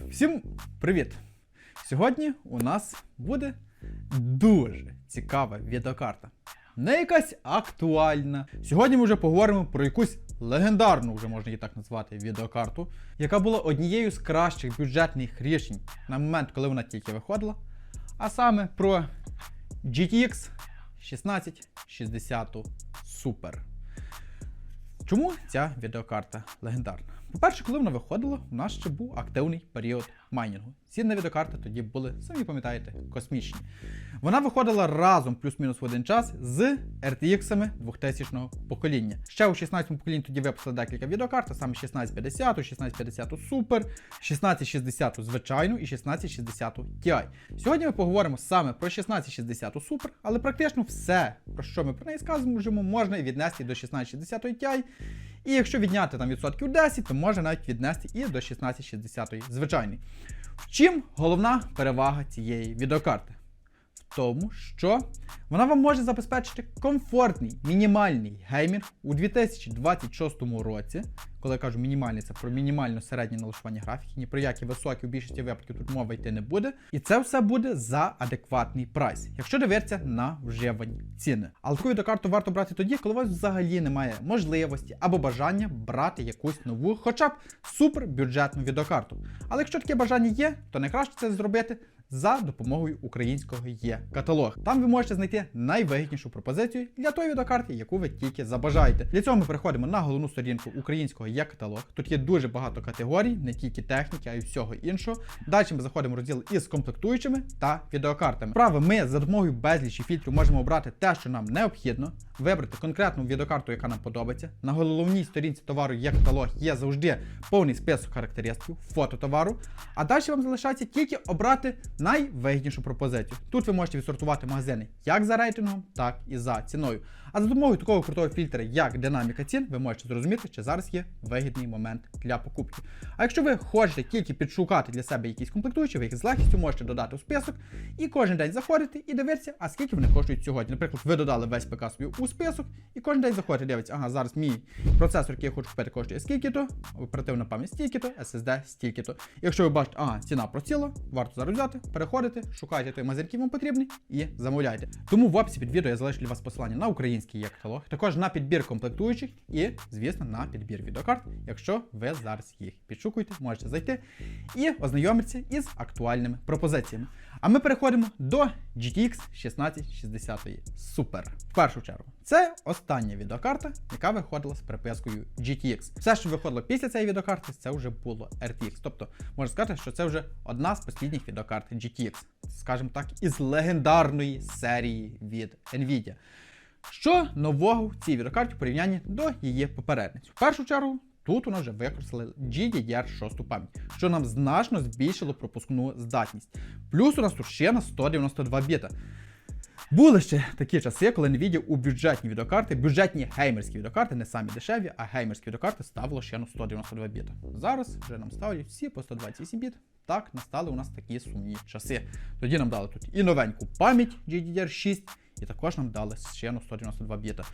Всім привіт! Сьогодні у нас буде дуже цікава відеокарта. Не якась актуальна. Сьогодні ми вже поговоримо про якусь легендарну, вже можна її так назвати, відеокарту, яка була однією з кращих бюджетних рішень на момент, коли вона тільки виходила. А саме про GTX 1660 Super. Чому ця відеокарта легендарна? По-перше, коли вона виходила, у нас ще був активний період майнінгу. Ціни на відеокарти тоді були, самі пам'ятаєте, космічні. Вона виходила разом плюс-мінус в один час з RTX 2000 покоління. Ще у 16 поколінні тоді випустили декілька відеокарт, саме 1650, 1650 Super, 1660 звичайну і 1660 Ti. Сьогодні ми поговоримо саме про 1660 Super, але практично все, про що ми про неї скажемо, можна і віднести до 1660 Ti. І якщо відняти там відсотків 10, то можна навіть віднести і до 1660 звичайної. В чим головна перевага цієї відеокарти? В тому, що вона вам може забезпечити комфортний мінімальний геймінг у 2026 році. Коли я кажу мінімальний, це про мінімально середнє налаштування графіки, ні про які високі у більшості випадків тут мова йти не буде. І це все буде за адекватний прайс, якщо дивитися на вживані ціни. Але таку відеокарту варто брати тоді, коли у вас взагалі немає можливості або бажання брати якусь нову, хоча б супербюджетну відеокарту. Але якщо таке бажання є, то найкраще це зробити за допомогою українського є каталог. Там ви можете знайти найвигіднішу пропозицію для тої відеокарти, яку ви тільки забажаєте. Для цього ми переходимо на головну сторінку українського є каталог. Тут є дуже багато категорій, не тільки техніки, а й всього іншого. Далі ми заходимо в розділ із комплектуючими та відеокартами. Право, ми за допомогою безлічі фільтрів можемо обрати те, що нам необхідно, вибрати конкретну відеокарту, яка нам подобається. На головній сторінці товару є каталог, є завжди повний список характеристик, фото товару. А далі вам залишається тільки обрати найвигіднішу пропозицію. Тут ви можете відсортувати магазини як за рейтингом, так і за ціною. А за допомогою такого крутого фільтра, як динаміка цін, ви можете зрозуміти, чи зараз є вигідний момент для покупки. А якщо ви хочете тільки підшукати для себе якісь комплектуючі, ви їх з легкістю можете додати у список і кожен день заходити і дивитися, а скільки вони коштують сьогодні. Наприклад, ви додали весь ПК собі у список, і кожен день заходите, дивиться, ага, зараз мій процесор, який я хочу купити, коштує скільки-то, оперативна пам'ять стільки-то, SSD стільки-то. Якщо ви бачите, ага, ціна проціла, варто зараз взяти, переходите, шукайте той мазер, який вам потрібний, і замовляйте. Тому в описі під відео я залишу для вас посилання на український є каталог, також на підбір комплектуючих і, звісно, на підбір відеокарт, якщо ви зараз їх підшукуєте, можете зайти і ознайомитися із актуальними пропозиціями. А ми переходимо до GTX 1660 Super. В першу чергу, це остання відеокарта, яка виходила з припискою GTX. Все, що виходило після цієї відеокарти, це вже було RTX. Тобто, можна сказати, що це вже одна з останніх відеокарт GTX, скажімо так, із легендарної серії від Nvidia. Що нового в цій відеокарті в порівнянні до її попередниць? В першу чергу, тут у нас вже використали GDDR6 пам'ять, що нам значно збільшило пропускну здатність. Плюс у нас тут ще на 192 біта. Були ще такі часи, коли Nvidia у бюджетні відеокарти, бюджетні геймерські відеокарти, не самі дешеві, а геймерські відеокарти ставило ще на 192 біта. Зараз вже нам ставлять всі по 128 біт. Так, настали у нас такі сумні часи. Тоді нам дали тут і новеньку пам'ять GDDR6, і також нам дали ще на 192 біта.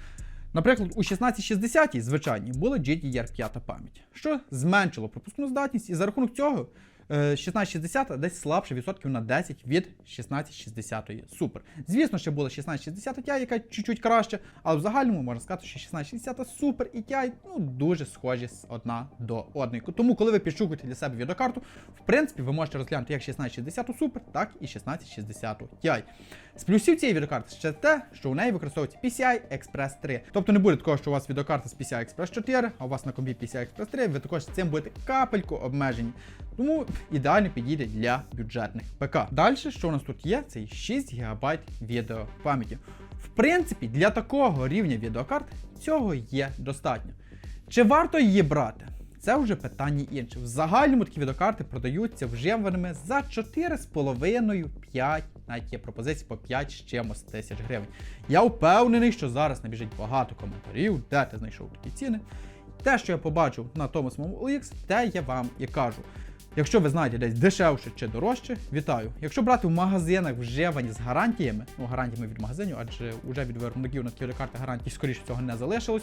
Наприклад, у 1660 звичайній була GDDR5 пам'ять, що зменшило пропускну здатність, і за рахунок цього 1660 десь слабше відсотків на 10 від 1660 Super. Звісно, ще була 1660 Ti, яка чуть-чуть краще, але в загальному можна сказати, що 1660 Super і Ti ну, дуже схожі з одна до одної. Тому, коли ви підшукуєте для себе відеокарту, в принципі, ви можете розглянути як 1660 Super, так і 1660 Ti. З плюсів цієї відеокарти ще те, що у неї використовується PCI Express 3. Тобто не буде такого, що у вас відеокарта з PCI Express 4, а у вас на компі PCI Express 3, ви також з цим будете капельку обмежені. Тому ідеально підійде для бюджетних ПК. Далі, що у нас тут є, це 6 ГБ відеопам'яті. В принципі, для такого рівня відеокарт цього є достатньо. Чи варто її брати? Це вже питання інше. В загальному такі відеокарти продаються вживаними за 4,5-5, навіть є пропозиції по 5 з чимось тисяч гривень. Я впевнений, що зараз набіжить багато коментарів, де ти знайшов такі ціни. Те, що я побачив на тому самому OLX, те я вам і кажу. Якщо ви знаєте десь дешевше чи дорожче, вітаю. Якщо брати в магазинах вживані з гарантіями, ну гарантіями від магазинів, адже вже від виробників на такі карти гарантій, скоріше цього не залишилось,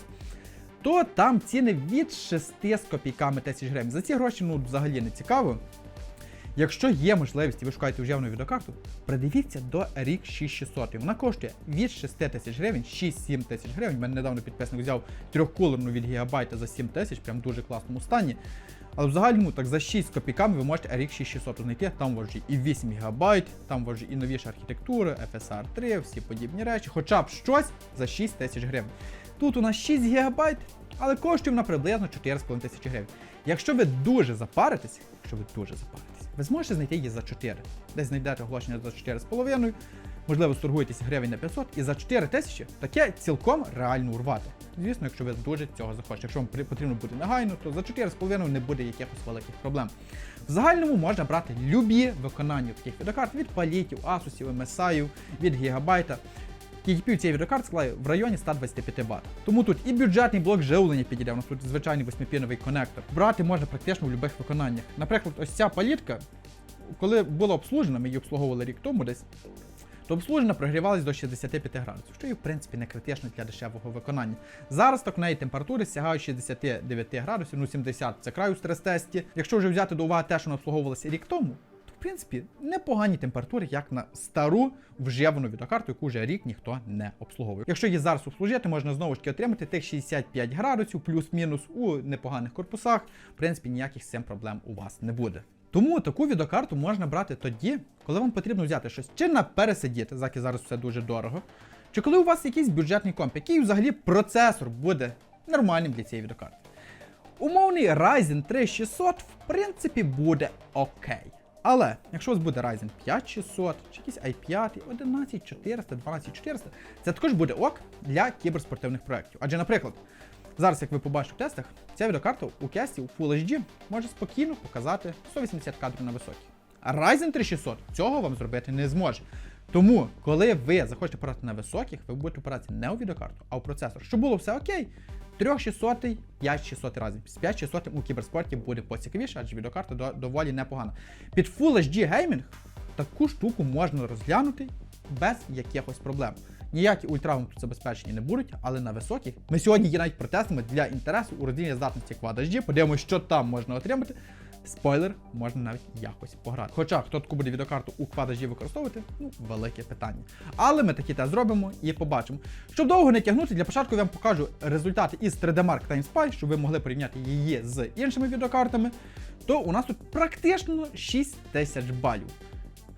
то там ціни від 6 з копійками тисяч гривень. За ці гроші ну взагалі не цікаво. Якщо є можливість і ви шукаєте вживану відеокарту, придивіться до RX 6600. Вона коштує від 6 тисяч гривень, 6-7 тисяч гривень. У мене недавно підписник взяв трьохкулерну від гігабайта за 7 тисяч, прям дуже класному стані. Але в загальному так за 6 копійками ви можете RX 6600 знайти. Там у вас вже і 8 ГБ, там у вас вже і новіша архітектура, FSR 3, всі подібні речі, хоча б щось за 6 тисяч гривень. Тут у нас 6 ГБ, але коштує вона приблизно 4,5 тисячі гривень. Якщо ви дуже запаритесь, якщо ви дуже запаритесь, ви зможете знайти її за 4. Десь знайдете оголошення за 4,5, можливо, сторгуєтесь гривень на 500, і за 4 тисячі таке цілком реально урвати. Звісно, якщо ви дуже цього захочете. Якщо вам потрібно бути негайно, то за 4,5 не буде якихось великих проблем. В загальному можна брати любі виконання таких відеокарт від палітів, Asus, MSI, від Гігабайта. TDP цієї відеокарт складає в районі 125 Вт. Тому тут і бюджетний блок живлення підійде, у нас тут звичайний восьмипіновий конектор. Брати можна практично в будь-яких виконаннях. Наприклад, ось ця палітка, коли була обслужена, ми її обслуговували рік тому десь, то обслужена прогрівалась до 65 градусів, що і в принципі не критично для дешевого виконання. Зараз так неї температури сягають 69 градусів, ну 70 це край у стрес-тесті. Якщо вже взяти до уваги те, що вона обслуговувалася рік тому, то в принципі непогані температури, як на стару вживану відеокарту, яку вже рік ніхто не обслуговує. Якщо її зараз обслужити, можна знову ж таки отримати тих 65 градусів, плюс-мінус у непоганих корпусах. В принципі, ніяких з цим проблем у вас не буде. Тому таку відеокарту можна брати тоді, коли вам потрібно взяти щось чи на пересидіти, заки зараз все дуже дорого, чи коли у вас якийсь бюджетний комп, який взагалі процесор буде нормальним для цієї відеокарти. Умовний Ryzen 3600 в принципі буде окей. Але якщо у вас буде Ryzen 5600, чи якийсь i5, 11400, 12400, це також буде ок для кіберспортивних проєктів. Адже, наприклад, зараз, як ви побачите в тестах, ця відеокарта у кесті у Full HD може спокійно показати 180 кадрів на висоті. А Ryzen 3600 цього вам зробити не зможе. Тому, коли ви захочете порати на високих, ви будете опиратися не у відеокарту, а у процесор. Щоб було все окей, 3600, 5600 разів. З 5600 у кіберспорті буде поцікавіше, адже відеокарта до- доволі непогана. Під Full HD геймінг таку штуку можна розглянути без якихось проблем. Ніякі ультравим тут забезпечені не будуть, але на високих. Ми сьогодні її навіть протестимо для інтересу у розділі здатності Quad Подивимося, що там можна отримати. Спойлер, можна навіть якось пограти. Хоча хто таку буде відеокарту у HD використовувати, ну, велике питання. Але ми такі тест зробимо і побачимо. Щоб довго не тягнути, для початку я вам покажу результати із 3D Mark Time Spy, щоб ви могли порівняти її з іншими відеокартами. То у нас тут практично 6 тисяч балів.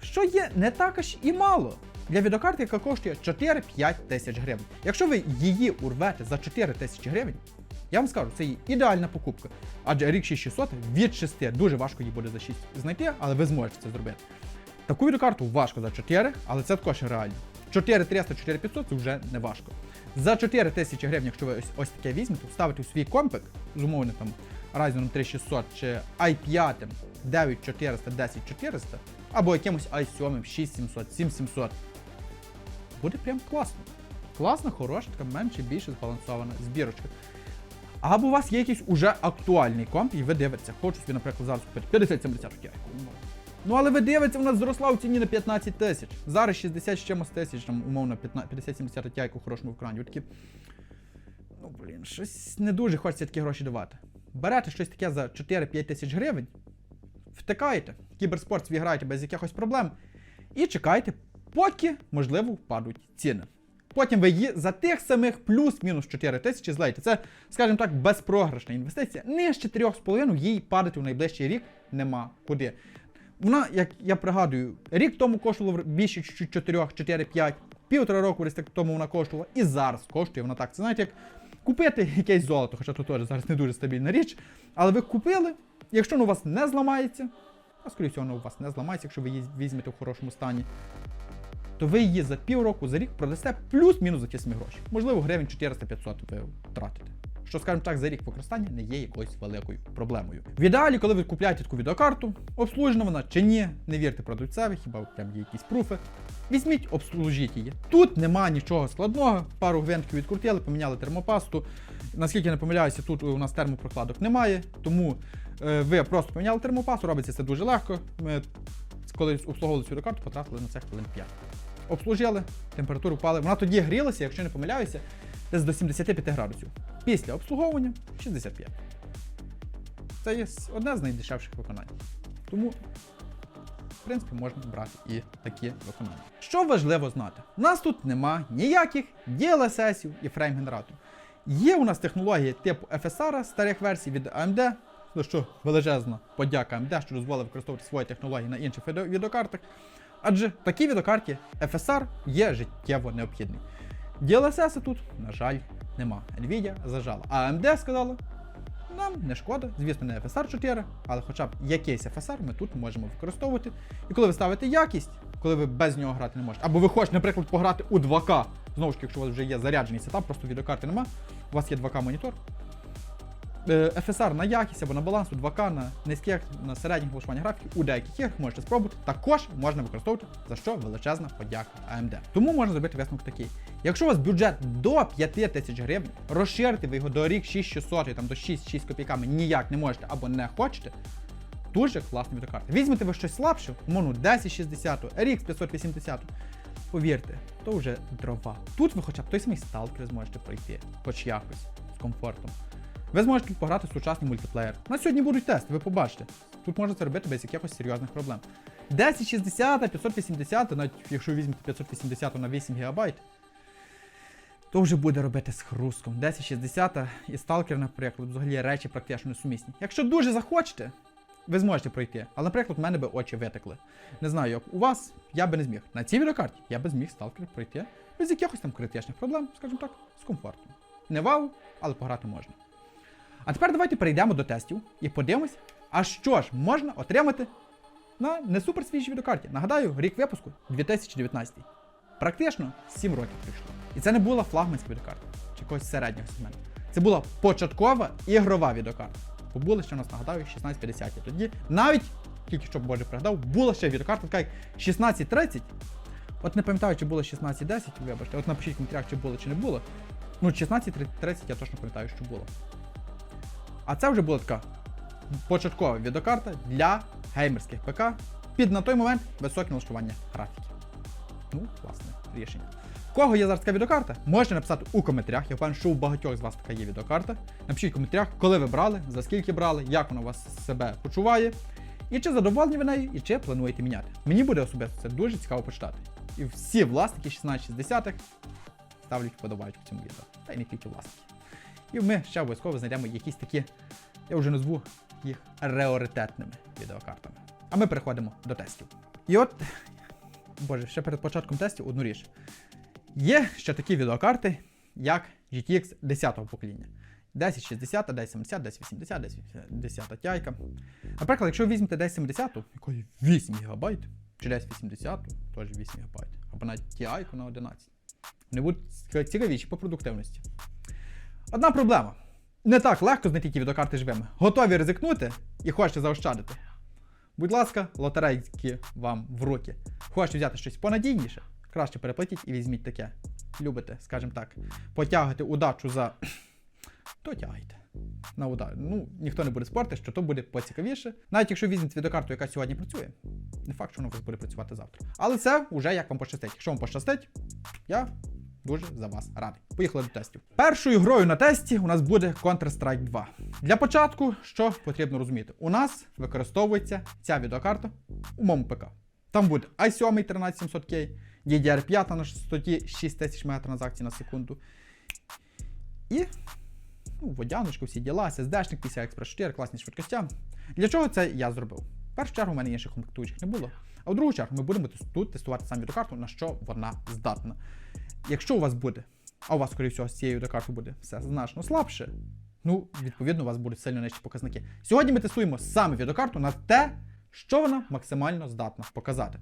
Що є не так аж і мало. Для відеокарти, яка коштує 4-5 тисяч гривень. Якщо ви її урвете за 4 тисячі гривень, я вам скажу, це її ідеальна покупка. Адже RX 6600 від 6 дуже важко її буде за 6 знайти, але ви зможете це зробити. Таку відеокарту важко за 4, але це також реально. 4300, 4500 це вже не важко. За 4 тисячі гривень, якщо ви ось, ось таке візьмете, вставите у свій компик з умовним там Ryzen 3600 чи i5 9400, 10400, або якимось i7 6700, 7700. Буде прям класно. Класна, хороша, така менше, більше збалансована збірочка. Або у вас є якийсь уже актуальний комп, і ви дивитеся, хочу собі, наприклад, зараз купити 5070 Ti. Ну, але ви дивитеся, вона зросла у ціні на 15 тисяч. Зараз 60 з чимось тисяч, там умовно 50-70 Ti у хорошому екрані. Ви такі. Ну блін, щось не дуже хочеться такі гроші давати. Берете щось таке за 4-5 тисяч гривень, втикаєте, в кіберспорт свій граєте без якихось проблем, і чекаєте, поки, можливо, впадуть ціни. Потім ви її за тих самих плюс-мінус 4 тисячі злейте. Це, скажімо так, безпрограшна інвестиція. Нижче 3,5 їй падати у найближчий рік нема куди. Вона, як я пригадую, рік тому коштувала більше 4, 4, 5, півтора року тому вона коштувала, і зараз коштує вона так. Це знаєте, як купити якесь золото, хоча тут теж зараз не дуже стабільна річ. Але ви купили, якщо воно у вас не зламається, а скоріше воно у вас не зламається, якщо ви її візьмете в хорошому стані, то ви її за півроку, за рік продасте плюс-мінус за ті самі гроші. Можливо, гривень 400-500 ви втратите. Що, скажімо так, за рік використання не є якоюсь великою проблемою. В ідеалі, коли ви купляєте таку відеокарту, обслужена вона чи ні, не вірте продавцеві, хіба прям є якісь пруфи. Візьміть, обслужіть її. Тут нема нічого складного. Пару гвинтків відкрутили, поміняли термопасту. Наскільки я не помиляюся, тут у нас термопрокладок немає, тому е, ви просто поміняли термопасту, робиться це дуже легко. Ми коли обслуговували цю відеокарту, потратили на це хвилин 5. Обслужили, температуру впали. Вона тоді грілася, якщо не помиляюся, десь до 75 градусів. Після обслуговування 65. Це є одне з найдешевших виконань. Тому в принципі, можна брати і такі виконання. Що важливо знати? У нас тут нема ніяких DLSS і фрейм-генераторів. Є у нас технології типу FSR старих версій від AMD, за що величезна подяка AMD, що дозволив використовувати свої технології на інших відеокартах. Адже в такій відеокарті FSR є життєво необхідний. DLSS тут, на жаль, нема. Nvidia зажала. А AMD сказала, нам не шкода, звісно, не FSR 4, але хоча б якийсь FSR ми тут можемо використовувати. І коли ви ставите якість, коли ви без нього грати не можете, або ви хочете, наприклад, пограти у 2К, знову ж таки, якщо у вас вже є заряджений сетап, просто відеокарти нема, у вас є 2К монітор. Е, FSR на якість або на баланс у 2К на низьких, на середніх налаштуваннях графіки у деяких іграх можете спробувати. Також можна використовувати, за що величезна подяка AMD. Тому можна зробити висновок такий. Якщо у вас бюджет до 5 тисяч гривень, розширити ви його до рік 6600 і там до 6-6 копійками ніяк не можете або не хочете. Дуже класна відеокарта. Візьмете ви щось слабше, умовно 1060, RX 580. Повірте, то вже дрова. Тут ви хоча б той самий сталкер зможете пройти, хоч якось, з комфортом. Ви зможете тут пограти сучасний мультиплеєр. На сьогодні будуть тести, ви побачите. Тут можна це робити без якихось серйозних проблем. 1060, 580, навіть якщо ви візьмете 580 на 8 ГБ, то вже буде робити з хрустком. 1060 і Stalker, наприклад, взагалі речі практично несумісні. Якщо дуже захочете, ви зможете пройти. Але, наприклад, в мене би очі витекли. Не знаю, як у вас, я би не зміг. На цій відеокарті я би зміг Stalker пройти без якихось там критичних проблем, скажімо так, з комфортом. Не вау, але пограти можна. А тепер давайте перейдемо до тестів і подивимось, а що ж можна отримати на не супер свіжій відеокарті. Нагадаю, рік випуску 2019. Практично 7 років пройшло. І це не була флагманська відеокарта чи якогось середнього сегменту. Це була початкова ігрова відеокарта. Бо були ще у нас, нагадаю, 1650. Тоді навіть, тільки що Боже пригадав, була ще відеокарта така як 1630. От не пам'ятаю, чи було 1610, вибачте. От напишіть в коментарях, чи було, чи не було. Ну, 1630 я точно пам'ятаю, що було. А це вже була така початкова відеокарта для геймерських ПК під на той момент високе налаштування графіки. Ну, власне, рішення. В кого є зараз така відеокарта, можете написати у коментарях. Я впевнений, що у багатьох з вас така є відеокарта. Напишіть в коментарях, коли ви брали, за скільки брали, як вона у вас себе почуває, і чи задоволені ви нею, і чи плануєте міняти. Мені буде особисто це дуже цікаво почитати. І всі власники 1660-х ставлять вподобайку в цьому відео. Та й не тільки власники. І ми ще обов'язково знайдемо якісь такі, я вже назву їх реоритетними відеокартами. А ми переходимо до тестів. І от, боже, ще перед початком тестів одну річ. Є ще такі відеокарти, як GTX 10-го покоління. 1060, 1070, 1080, 1080 Ti. Наприклад, якщо ви візьмете 1070, якої 8 ГБ, чи 1080, теж 8 ГБ, або навіть Ti на 11. Вони будуть цікавіші по продуктивності. Одна проблема. Не так легко знайти ті відеокарти живими. Готові ризикнути і хочете заощадити. Будь ласка, лотерейки вам в руки. Хочете взяти щось понадійніше? Краще переплатіть і візьміть таке. Любите, скажімо так, потягати удачу за. То тягайте. На удар. Ну, ніхто не буде спорти, що то буде поцікавіше. Навіть якщо візьмете відеокарту, яка сьогодні працює, не факт, що вона буде працювати завтра. Але це вже як вам пощастить. Якщо вам пощастить, я дуже за вас радий. Поїхали до тестів. Першою грою на тесті у нас буде Counter-Strike 2. Для початку, що потрібно розуміти, у нас використовується ця відеокарта у моєму ПК. Там буде i7 13700K, DDR5 на частоті 6000 МТ транзакцій на секунду. І ну, водяночку, всі діла, SSD-шник, PCI Express 4, класні швидкості. Для чого це я зробив? В першу чергу, у мене інших комплектуючих не було. А в другу чергу ми будемо тут тестувати сам відеокарту, на що вона здатна. Якщо у вас буде, а у вас, скоріше всього, з цією відеокартою буде все значно слабше, ну, відповідно, у вас будуть сильно нижчі показники. Сьогодні ми тестуємо саме відеокарту на те, що вона максимально здатна показати.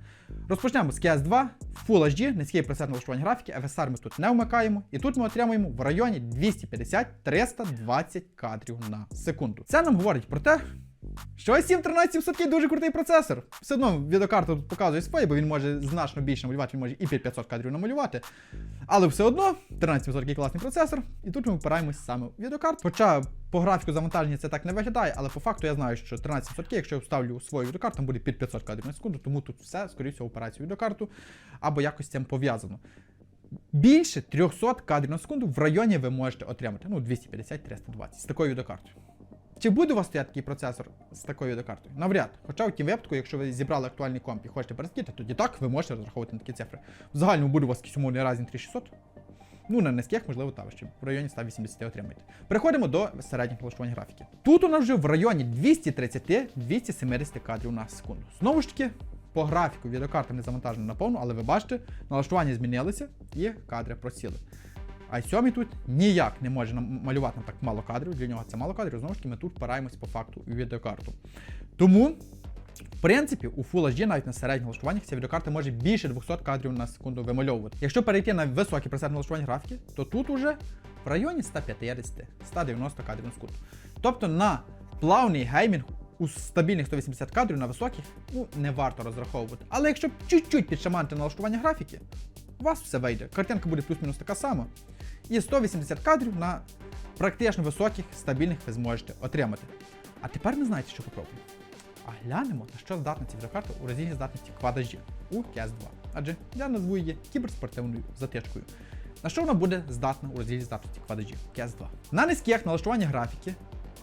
Розпочнемо з ks 2 Full HD, низький пресет налаштування графіки, FSR ми тут не вмикаємо, і тут ми отримуємо в районі 250-320 кадрів на секунду. Це нам говорить про те, що i7 13700 дуже крутий процесор. Все одно відеокарта тут показує своє, бо він може значно більше намалювати, він може і під 500 кадрів намалювати. Але все одно 13700 класний процесор, і тут ми впираємось саме в відеокарту. Хоча по графіку завантаження це так не виглядає, але по факту я знаю, що 13700, якщо я вставлю свою відеокарту, там буде під 500 кадрів на секунду, тому тут все, скоріше впирається відеокарту або якось з цим пов'язано. Більше 300 кадрів на секунду в районі ви можете отримати. Ну, 250-320 з такою відеокартою. Чи буде у вас стояти такий процесор з такою відеокартою? Навряд. Хоча в тім випадку, якщо ви зібрали актуальний комп і хочете пересидіти, тоді так ви можете розраховувати на такі цифри. В загальному буде у вас якийсь умовний Ryzen 3600. Ну, на низьких, можливо, та ще в районі 180 отримаєте. Переходимо до середніх налаштувань графіки. Тут у нас вже в районі 230-270 кадрів на секунду. Знову ж таки, по графіку відеокарта не завантажена наповну, але ви бачите, налаштування змінилися і кадри просіли. А сьомий тут ніяк не може малювати нам так мало кадрів. Для нього це мало кадрів. Знову ж таки, ми тут впираємось по факту у відеокарту. Тому, в принципі, у Full HD навіть на середніх налаштуваннях ця відеокарта може більше 200 кадрів на секунду вимальовувати. Якщо перейти на високі пресет налаштування графіки, то тут уже в районі 150-190 кадрів на секунду. Тобто на плавний геймінг у стабільних 180 кадрів на високих ну, не варто розраховувати. Але якщо чуть-чуть підшаманити налаштування графіки, у вас все вийде. Картинка буде плюс-мінус така сама. І 180 кадрів на практично високих, стабільних ви зможете отримати. А тепер не знаєте, що попробуємо. А глянемо, на що здатна ця відеокарта у роздільній здатності HD у CS 2. Адже я назву її кіберспортивною затичкою. На що вона буде здатна у роздільній здатності Quad HD CS 2? На низьких налаштуваннях графіки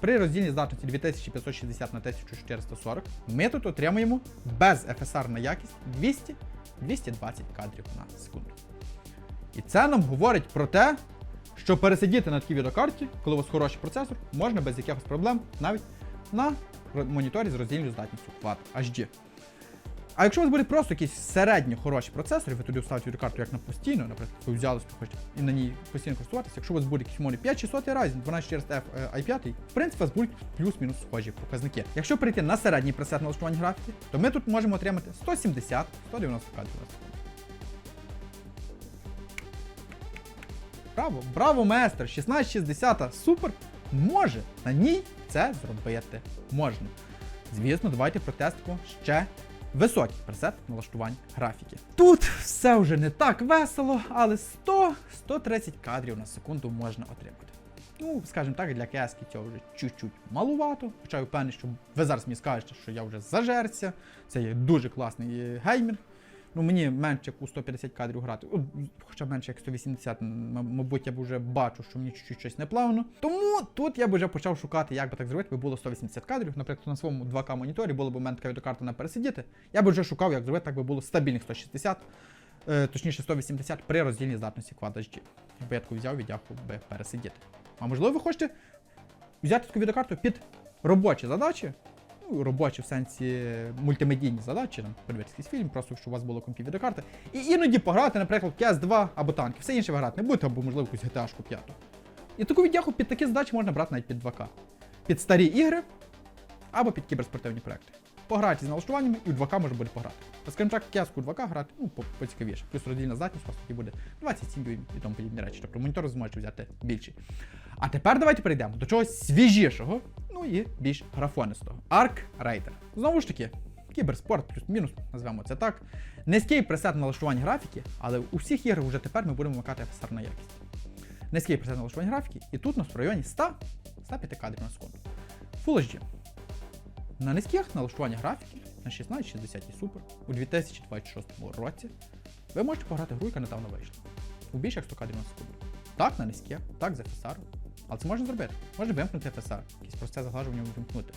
при роздільній здатності 2560 на 1440 ми тут отримуємо без FSR на якість 200-220 кадрів на секунду. І це нам говорить про те, що пересидіти на такій відеокарті, коли у вас хороший процесор, можна без якихось проблем навіть на моніторі з роздільною здатністю Quad HD. А якщо у вас буде просто якийсь середньо хороший процесор, і ви туди вставите відеокарту як на постійно, наприклад, ви взяли хочете і на ній постійно користуватися, якщо у вас буде якийсь умовний 5600 Ryzen 12400F е, i5, в принципі, у вас будуть плюс-мінус схожі показники. Якщо перейти на середній пресет налаштування графіки, то ми тут можемо отримати 170-190 кадрів Браво, браво, майстер! 1660 супер! Може на ній це зробити можна. Звісно, давайте протестимо ще високий пресет налаштувань графіки. Тут все вже не так весело, але 100-130 кадрів на секунду можна отримати. Ну, скажімо так, для кески цього вже чуть-чуть малувато. Хоча я впевнений, що ви зараз мені скажете, що я вже зажерся. Це є дуже класний геймер. Ну, мені менше у 150 кадрів грати, хоча менше як 180, м- мабуть, я б вже бачу, що мені чуть-чуть щось не плавно. Тому тут я б вже почав шукати, як би так зробити, би було 180 кадрів. Наприклад, на своєму 2К моніторі було б у мене така відеокарта на пересидіти. Я б вже шукав, як зробити, так би було стабільних 160, е, точніше 180 при роздільній здатності Quad. Якби я таку взяв, віддякував би пересидіти. А можливо, ви хочете взяти таку відеокарту під робочі задачі, ну, робочі в сенсі мультимедійні задачі, там, подивитися фільм, просто щоб у вас було компі відеокарта. І іноді пограти, наприклад, в CS2 або танки. Все інше ви грати не будете, або, можливо, якусь GTA 5. І таку віддяху під такі задачі можна брати навіть під 2К. Під старі ігри або під кіберспортивні проекти. Пограйте з налаштуваннями і в 2К можна буде пограти. Скажімо так, кеску 2К грати, ну, поцікавіше. Плюс роздільна здатність у вас буде 27 дюймів і тому подібні речі. Тобто монітор зможете взяти більший. А тепер давайте перейдемо до чогось свіжішого, ну і більш графонистого. Arc Raider. Знову ж таки, кіберспорт плюс-мінус, назвемо це так. Низький пресет налаштувань графіки, але у всіх іграх вже тепер ми будемо вмикати FSR на якість. Низький пресет налаштувань графіки, і тут у нас в районі 100 105 кадрів на секунду. Full HD. На низьких налаштуваннях графіки на 1660 і супер у 2026 році ви можете пограти гру, яка недавно вийшла. У більше як 100 кадрів на секунду. Так, на низьких, так, з FSR. Але це можна зробити. Можна вимкнути FSR, якийсь процес заглажування вимкнути.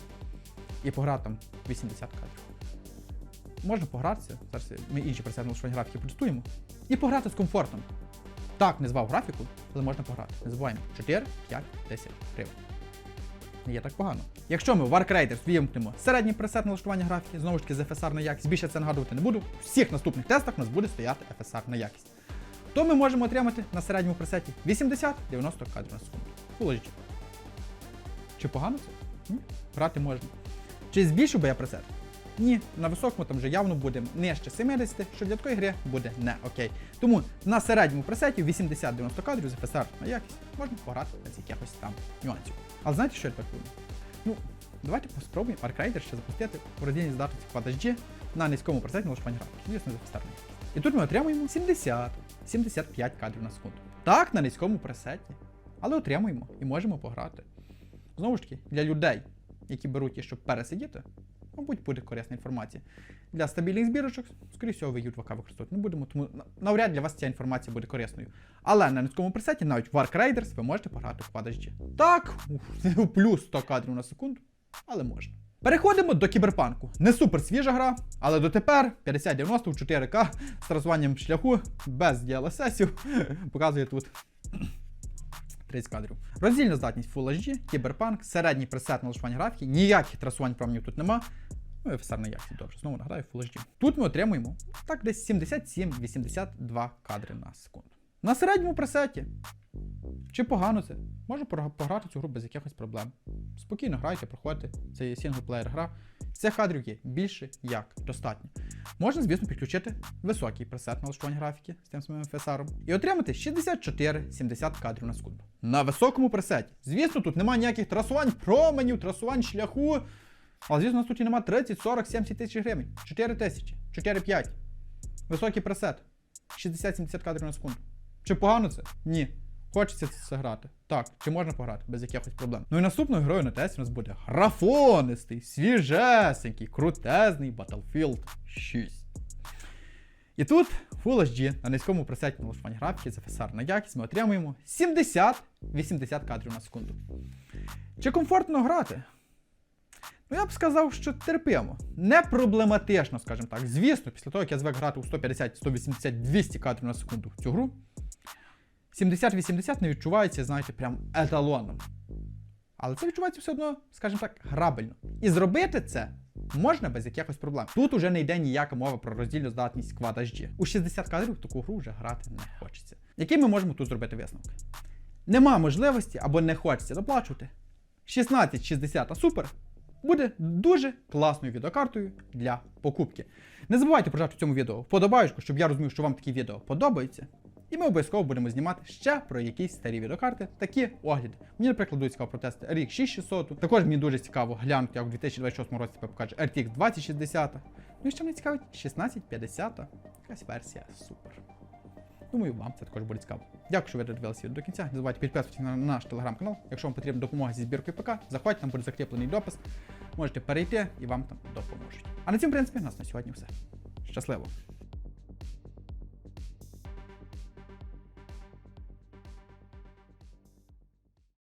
І пограти там 80 кадрів. Можна погратися, зараз ми інші пресет налаштування графіки протестуємо. І пограти з комфортом. Так, не звав графіку, але можна пограти. Не забуваємо 4, 5, 10 гривень. Не є так погано. Якщо ми в Arc вимкнемо середній пресет налаштування графіки, знову ж таки з FSR на якість, більше це нагадувати не буду. У всіх наступних тестах у нас буде стояти FSR на якість. То ми можемо отримати на середньому пресеті 80-90 кадрів на секунду. Положіть. Чи погано це? Ні. Грати можна. Чи збільшив би я пресет? Ні, на високому там вже явно буде нижче 70, що для такої гри буде не окей. Тому на середньому пресеті 80-90 кадрів з FSR на якість можна пограти без якихось там нюансів. Але знаєте, що я так думаю? Ну, давайте спробуємо Arc ще запустити у роздільній здатності Quad HD на низькому пресеті налаштування графіки. Звісно, з FSR. І тут ми отримуємо 70-75 кадрів на секунду. Так, на низькому пресеті. Але отримуємо і можемо пограти. Знову ж таки, для людей, які беруть її, щоб пересидіти, мабуть, буде корисна інформація. Для стабільних збірочок, скоріше всього, ви U2K використовувати не будемо, тому навряд для вас ця інформація буде корисною. Але на низькому пресеті, навіть в Ark Raiders, ви можете пограти в HD. Так, уф, плюс 100 кадрів на секунду, але можна. Переходимо до кіберпанку. Не супер свіжа гра, але дотепер 5090 в 4К з трасуванням шляху без DLSS показує тут 30 кадрів. Роздільна здатність Full HD, кіберпанк, середній пресет налаштування графіки, ніяких трасувань промнів тут нема. Ну FSR на якості, добре, знову нагадаю Full HD. Тут ми отримуємо так десь 77-82 кадри на секунду. На середньому пресеті. Чи погано це? Можу пограти цю гру без якихось проблем. Спокійно грайте, проходьте. Це є сінглплеєр гра. Цих кадрів є більше як достатньо. Можна, звісно, підключити високий пресет налаштування графіки з тим самим FSR і отримати 64-70 кадрів на секунду. На високому пресеті. Звісно, тут немає ніяких трасувань променів, трасувань шляху. Але звісно, у нас тут і немає 30, 40, 70 тисяч гривень. 4 тисячі, 4-5. Високий пресет. 60-70 кадрів на секунду. Чи погано це? Ні. Хочеться це грати. Так, чи можна пограти без якихось проблем. Ну і наступною грою на тесті у нас буде графонистий, свіжесенький, крутезний Battlefield 6. І тут Full HD на низькому пресеті налаштування графіки з FSR на якість ми отримуємо 70-80 кадрів на секунду. Чи комфортно грати? Ну, я б сказав, що терпимо. Не проблематично, скажімо так. Звісно, після того, як я звик грати у 150, 180, 200 кадрів на секунду в цю гру, 70-80 не відчувається, знаєте, прям еталоном. Але це відчувається все одно, скажімо так, грабельно. І зробити це можна без якихось проблем. Тут уже не йде ніяка мова про роздільну здатність Quad HD. У 60 кадрів таку гру вже грати не хочеться. Який ми можемо тут зробити висновки? Нема можливості або не хочеться доплачувати. 1660 супер буде дуже класною відеокартою для покупки. Не забувайте прожати в цьому відео вподобаєчку, щоб я розумів, що вам такі відео подобаються. І ми обов'язково будемо знімати ще про якісь старі відеокарти, такі огляди. Мені, наприклад, дуже цікаво протести RX 6600. Також мені дуже цікаво глянути, як у 2026 році тебе покаже RTX 2060. Ну і ще мене цікавить 1650. Якась версія супер. Думаю, вам це також буде цікаво. Дякую, що ви додивилися до кінця. Не забувайте підписуватися на наш телеграм-канал. Якщо вам потрібна допомога зі збіркою ПК, заходьте, там буде закріплений допис. Можете перейти і вам там допоможуть. А на цьому, в принципі, у нас на сьогодні все. Щасливо!